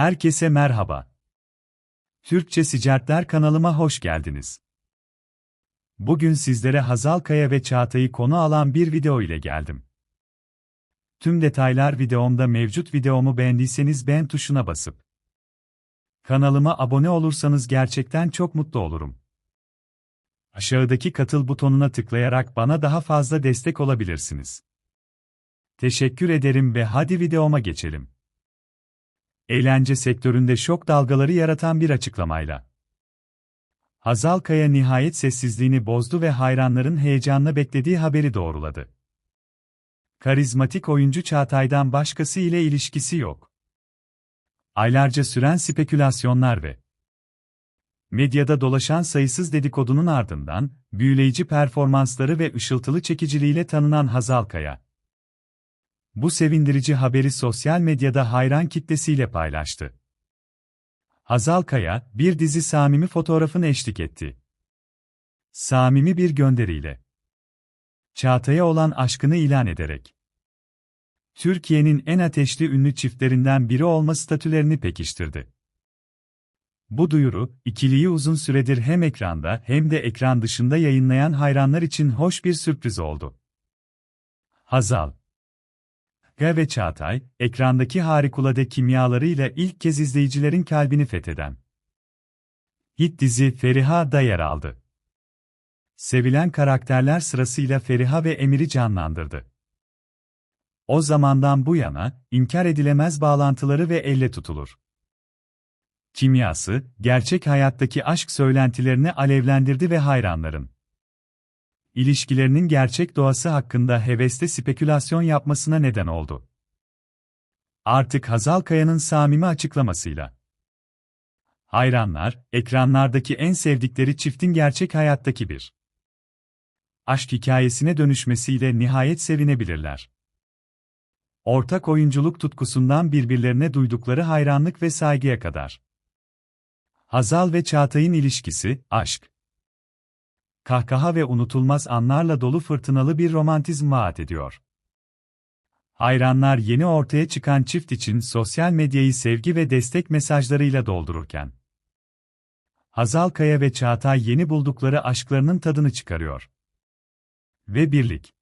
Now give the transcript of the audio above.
Herkese merhaba. Türkçe Sicertler kanalıma hoş geldiniz. Bugün sizlere Hazal Kaya ve Çağatay'ı konu alan bir video ile geldim. Tüm detaylar videomda mevcut videomu beğendiyseniz beğen tuşuna basıp kanalıma abone olursanız gerçekten çok mutlu olurum. Aşağıdaki katıl butonuna tıklayarak bana daha fazla destek olabilirsiniz. Teşekkür ederim ve hadi videoma geçelim. Eğlence sektöründe şok dalgaları yaratan bir açıklamayla. Hazal Kaya nihayet sessizliğini bozdu ve hayranların heyecanla beklediği haberi doğruladı. Karizmatik oyuncu Çağatay'dan başkası ile ilişkisi yok. Aylarca süren spekülasyonlar ve medyada dolaşan sayısız dedikodunun ardından, büyüleyici performansları ve ışıltılı çekiciliğiyle tanınan Hazal Kaya, bu sevindirici haberi sosyal medyada hayran kitlesiyle paylaştı. Hazal Kaya, bir dizi Samimi fotoğrafını eşlik etti. Samimi bir gönderiyle. Çağatay'a olan aşkını ilan ederek. Türkiye'nin en ateşli ünlü çiftlerinden biri olma statülerini pekiştirdi. Bu duyuru, ikiliyi uzun süredir hem ekranda hem de ekran dışında yayınlayan hayranlar için hoş bir sürpriz oldu. Hazal Ga ve Çağatay, ekrandaki harikulade kimyalarıyla ilk kez izleyicilerin kalbini fetheden. Hit dizi Feriha'da yer aldı. Sevilen karakterler sırasıyla Feriha ve Emir'i canlandırdı. O zamandan bu yana, inkar edilemez bağlantıları ve elle tutulur. Kimyası, gerçek hayattaki aşk söylentilerini alevlendirdi ve hayranların ilişkilerinin gerçek doğası hakkında hevesli spekülasyon yapmasına neden oldu. Artık Hazal Kaya'nın samimi açıklamasıyla. Hayranlar, ekranlardaki en sevdikleri çiftin gerçek hayattaki bir aşk hikayesine dönüşmesiyle nihayet sevinebilirler. Ortak oyunculuk tutkusundan birbirlerine duydukları hayranlık ve saygıya kadar. Hazal ve Çağatay'ın ilişkisi, aşk, kahkaha ve unutulmaz anlarla dolu fırtınalı bir romantizm vaat ediyor. Hayranlar yeni ortaya çıkan çift için sosyal medyayı sevgi ve destek mesajlarıyla doldururken, Hazal Kaya ve Çağatay yeni buldukları aşklarının tadını çıkarıyor. Ve birlik.